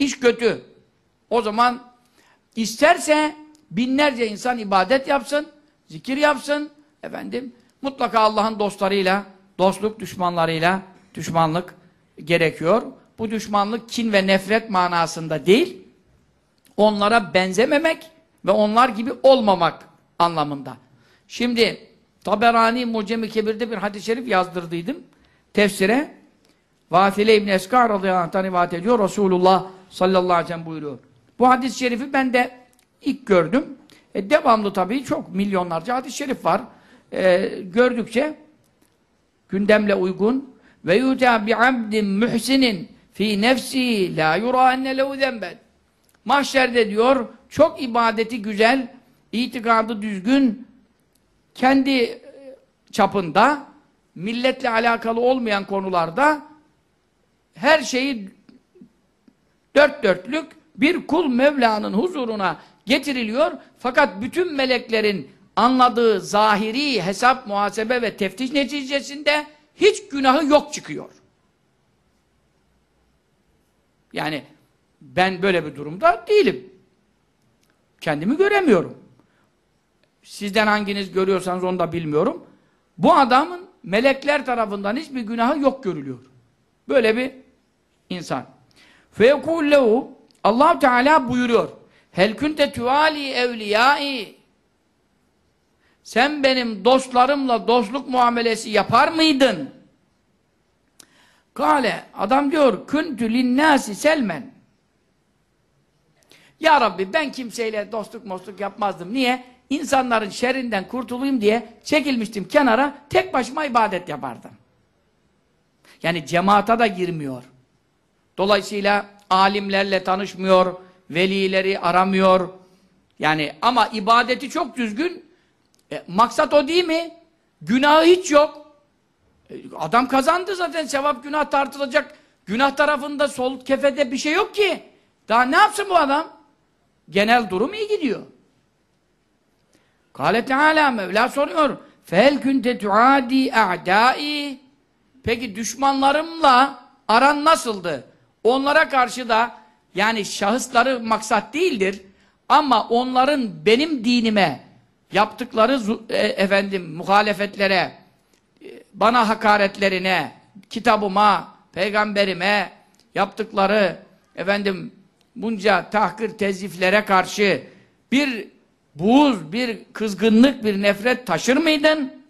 iş kötü. O zaman isterse binlerce insan ibadet yapsın, zikir yapsın, efendim mutlaka Allah'ın dostlarıyla, dostluk düşmanlarıyla düşmanlık gerekiyor. Bu düşmanlık kin ve nefret manasında değil, onlara benzememek ve onlar gibi olmamak anlamında. Şimdi Taberani Mucem-i Kebir'de bir hadis-i şerif yazdırdıydım tefsire. Vatile İbni Eskar radıyallahu anh'tan rivayet ediyor. Resulullah sallallahu aleyhi ve sellem buyuruyor. Bu hadis-i şerifi ben de ilk gördüm. E, devamlı tabii çok milyonlarca hadis-i şerif var. E, gördükçe gündemle uygun ve yuta bi abdin muhsinin fi nefsi la yura enne lehu zenben. Mahşerde diyor çok ibadeti güzel, itikadı düzgün, kendi çapında milletle alakalı olmayan konularda her şeyi dört dörtlük bir kul Mevla'nın huzuruna getiriliyor. Fakat bütün meleklerin anladığı zahiri hesap, muhasebe ve teftiş neticesinde hiç günahı yok çıkıyor. Yani ben böyle bir durumda değilim. Kendimi göremiyorum. Sizden hanginiz görüyorsanız onu da bilmiyorum. Bu adamın melekler tarafından hiçbir günahı yok görülüyor. Böyle bir insan. Feyekullehu allah Teala buyuruyor. Hel kunte tuvali evliyai Sen benim dostlarımla dostluk muamelesi yapar mıydın? Kale adam diyor küntü linnâsi selmen Ya Rabbi ben kimseyle dostluk mostluk yapmazdım. Niye? İnsanların şerrinden kurtulayım diye çekilmiştim kenara tek başıma ibadet yapardım. Yani cemaata da girmiyor. Dolayısıyla alimlerle tanışmıyor, velileri aramıyor. Yani ama ibadeti çok düzgün. E, maksat o değil mi? Günahı hiç yok. E, adam kazandı zaten sevap günah tartılacak. Günah tarafında sol kefede bir şey yok ki. Daha ne yapsın bu adam? Genel durum iyi gidiyor. Kâle Teâlâ Mevla soruyor. Fel kunte tuadi a'dâi Peki düşmanlarımla aran nasıldı? Onlara karşı da yani şahısları maksat değildir ama onların benim dinime yaptıkları e, efendim muhalefetlere e, bana hakaretlerine kitabıma, peygamberime yaptıkları efendim bunca tahkir teziflere karşı bir buğuz, bir kızgınlık, bir nefret taşır mıydın?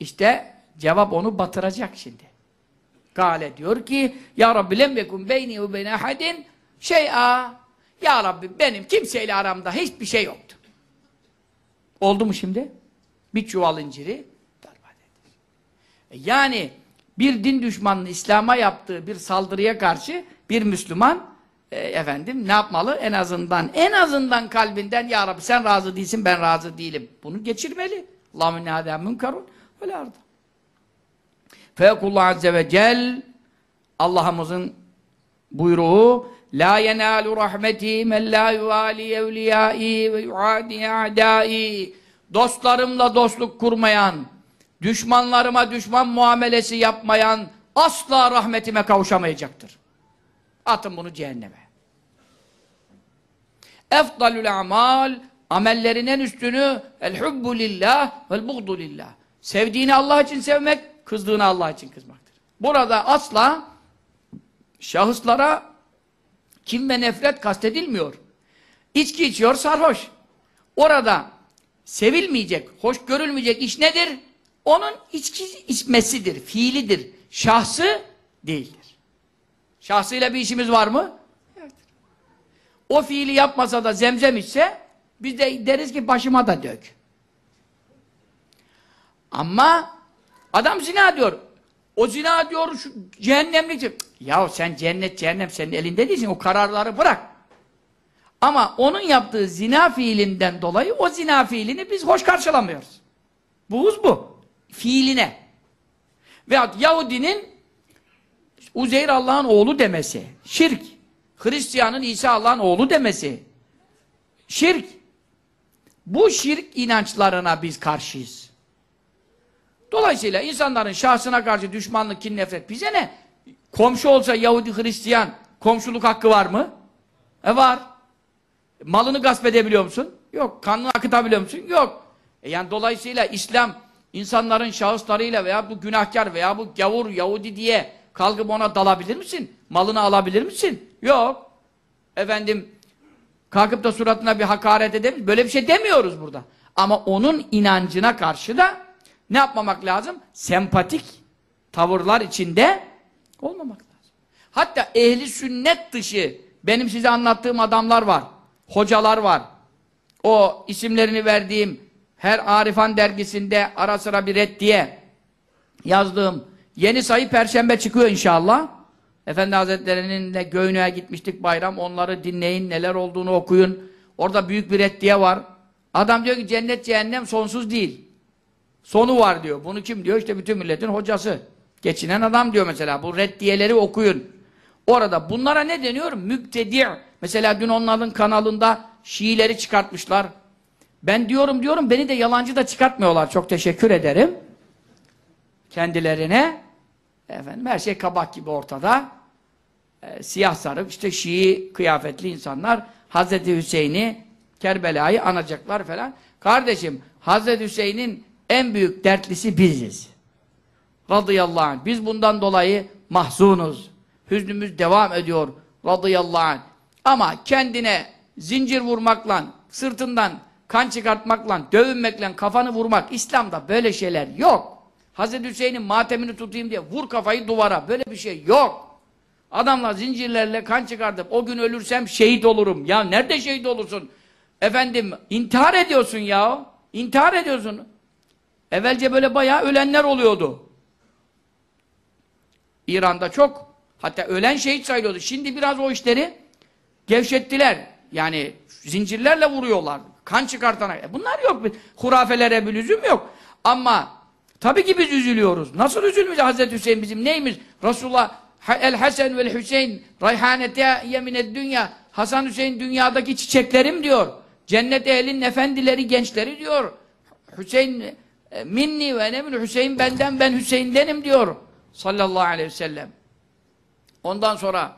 İşte cevap onu batıracak şimdi. Gale diyor ki Ya Rabbi lem yekun beyni ve beyne ahadin şey'a Ya Rabbi benim kimseyle aramda hiçbir şey yoktu. Oldu mu şimdi? Bir çuval inciri. E yani bir din düşmanının İslam'a yaptığı bir saldırıya karşı bir Müslüman e, efendim ne yapmalı? En azından en azından kalbinden Ya Rabbi sen razı değilsin ben razı değilim. Bunu geçirmeli. Allahümme nâdâ münkarun ve lâ arda. Fekullah Azze ve Cel Allah'ımızın buyruğu La yenalu rahmeti men la yuvali evliyai ve yuadi a'dai Dostlarımla dostluk kurmayan, düşmanlarıma düşman muamelesi yapmayan asla rahmetime kavuşamayacaktır. Atın bunu cehenneme. Efdalül amal amellerin en üstünü el hubbu lillah vel buğdu lillah. Sevdiğini Allah için sevmek, kızdığını Allah için kızmaktır. Burada asla şahıslara kim ve nefret kastedilmiyor. İçki içiyor sarhoş. Orada sevilmeyecek, hoş görülmeyecek iş nedir? Onun içki içmesidir, fiilidir. Şahsı değildir. Şahsıyla bir işimiz var mı? Evet. O fiili yapmasa da zemzem içse biz de deriz ki başıma da dök. Ama adam zina diyor. O zina diyor şu cehennemlik. Ya sen cennet cehennem senin elinde değilsin. O kararları bırak. Ama onun yaptığı zina fiilinden dolayı o zina fiilini biz hoş karşılamıyoruz. Buğuz bu. Fiiline. Veyahut Yahudinin Uzeyr Allah'ın oğlu demesi. Şirk. Hristiyanın İsa Allah'ın oğlu demesi. Şirk. Bu şirk inançlarına biz karşıyız. Dolayısıyla insanların şahsına karşı düşmanlık, kin, nefret bize ne? Komşu olsa Yahudi, Hristiyan, Komşuluk hakkı var mı? E var. Malını gasp edebiliyor musun? Yok. Kanını akıtabiliyor musun? Yok. E yani dolayısıyla İslam insanların şahıslarıyla veya bu günahkar veya bu gavur Yahudi diye kalkıp ona dalabilir misin? Malını alabilir misin? Yok. Efendim kalkıp da suratına bir hakaret edebilir Böyle bir şey demiyoruz burada. Ama onun inancına karşı da ne yapmamak lazım? Sempatik tavırlar içinde olmamak lazım. Hatta ehli sünnet dışı benim size anlattığım adamlar var. Hocalar var. O isimlerini verdiğim her Arifan dergisinde ara sıra bir reddiye yazdığım yeni sayı Perşembe çıkıyor inşallah. Efendi Hazretleri'nin de Göynü'ye gitmiştik bayram. Onları dinleyin, neler olduğunu okuyun. Orada büyük bir reddiye var. Adam diyor ki cennet cehennem sonsuz değil. Sonu var diyor. Bunu kim diyor? İşte bütün milletin hocası. Geçinen adam diyor mesela. Bu reddiyeleri okuyun. Orada bunlara ne deniyor? Mübtedi' Mesela dün onların kanalında Şiileri çıkartmışlar. Ben diyorum diyorum beni de yalancı da çıkartmıyorlar. Çok teşekkür ederim. Kendilerine. Efendim her şey kabak gibi ortada. Ee, siyah sarık işte Şii kıyafetli insanlar Hazreti Hüseyin'i Kerbela'yı anacaklar falan. Kardeşim Hazreti Hüseyin'in en büyük dertlisi biziz. Radıyallahu anh. Biz bundan dolayı mahzunuz. Hüznümüz devam ediyor. Radıyallahu anh. Ama kendine zincir vurmakla, sırtından kan çıkartmakla, dövünmekle kafanı vurmak, İslam'da böyle şeyler yok. Hazreti Hüseyin'in matemini tutayım diye vur kafayı duvara. Böyle bir şey yok. Adamlar zincirlerle kan çıkartıp o gün ölürsem şehit olurum. Ya nerede şehit olursun? Efendim intihar ediyorsun ya. İntihar ediyorsun. Evvelce böyle bayağı ölenler oluyordu. İran'da çok. Hatta ölen şehit sayılıyordu. Şimdi biraz o işleri gevşettiler. Yani zincirlerle vuruyorlar. Kan çıkartana. E bunlar yok. Hurafelere bir lüzum yok. Ama tabii ki biz üzülüyoruz. Nasıl üzülmeyeceğiz Hazreti Hüseyin bizim neyimiz? Resulullah El Hasan ve Hüseyin rayhanete yemined dünya. Hasan Hüseyin dünyadaki çiçeklerim diyor. Cennet ehlinin efendileri, gençleri diyor. Hüseyin minni ve enemül Hüseyin benden ben Hüseyin'denim diyor. Sallallahu aleyhi ve sellem. Ondan sonra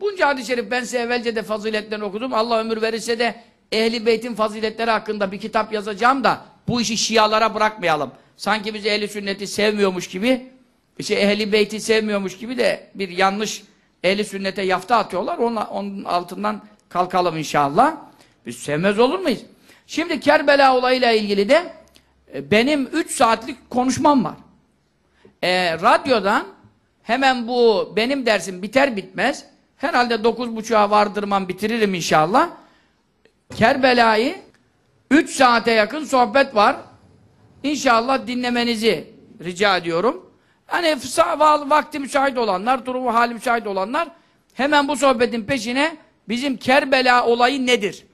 bunca hadis-i şerif ben size evvelce de faziletlerini okudum. Allah ömür verirse de Ehli Beyt'in faziletleri hakkında bir kitap yazacağım da bu işi Şialara bırakmayalım. Sanki biz Ehli Sünnet'i sevmiyormuş gibi işte Ehli Beyt'i sevmiyormuş gibi de bir yanlış Ehli Sünnet'e yafta atıyorlar. Onun, onun altından kalkalım inşallah. Biz sevmez olur muyuz? Şimdi Kerbela olayıyla ilgili de e, benim 3 saatlik konuşmam var. E, radyodan hemen bu benim dersim biter bitmez herhalde 9.30'a vardırmam bitiririm inşallah. Kerbela'yı 3 saate yakın sohbet var. İnşallah dinlemenizi rica ediyorum. Hani vakti müsait olanlar, durumu hali müsait olanlar hemen bu sohbetin peşine bizim Kerbela olayı nedir?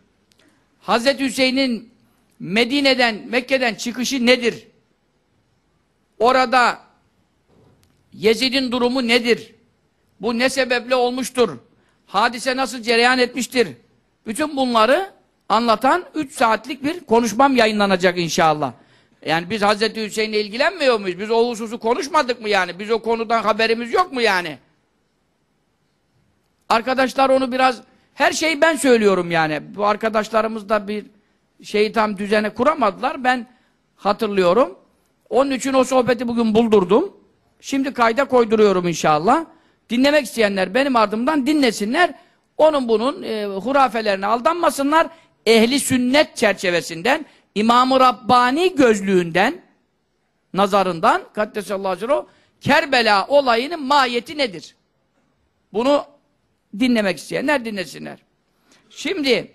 Hazreti Hüseyin'in Medine'den, Mekke'den çıkışı nedir? Orada Yezid'in durumu nedir? Bu ne sebeple olmuştur? Hadise nasıl cereyan etmiştir? Bütün bunları anlatan 3 saatlik bir konuşmam yayınlanacak inşallah. Yani biz Hazreti Hüseyin'le ilgilenmiyor muyuz? Biz o hususu konuşmadık mı yani? Biz o konudan haberimiz yok mu yani? Arkadaşlar onu biraz her şeyi ben söylüyorum yani. Bu arkadaşlarımız da bir şeyi tam düzene kuramadılar. Ben hatırlıyorum. Onun için o sohbeti bugün buldurdum. Şimdi kayda koyduruyorum inşallah. Dinlemek isteyenler benim ardımdan dinlesinler. Onun bunun e, hurafelerine aldanmasınlar. Ehli sünnet çerçevesinden, İmam-ı Rabbani gözlüğünden, nazarından, Kaddesallahu aleyhi Kerbela olayının mahiyeti nedir? Bunu dinlemek isteyenler dinlesinler. Şimdi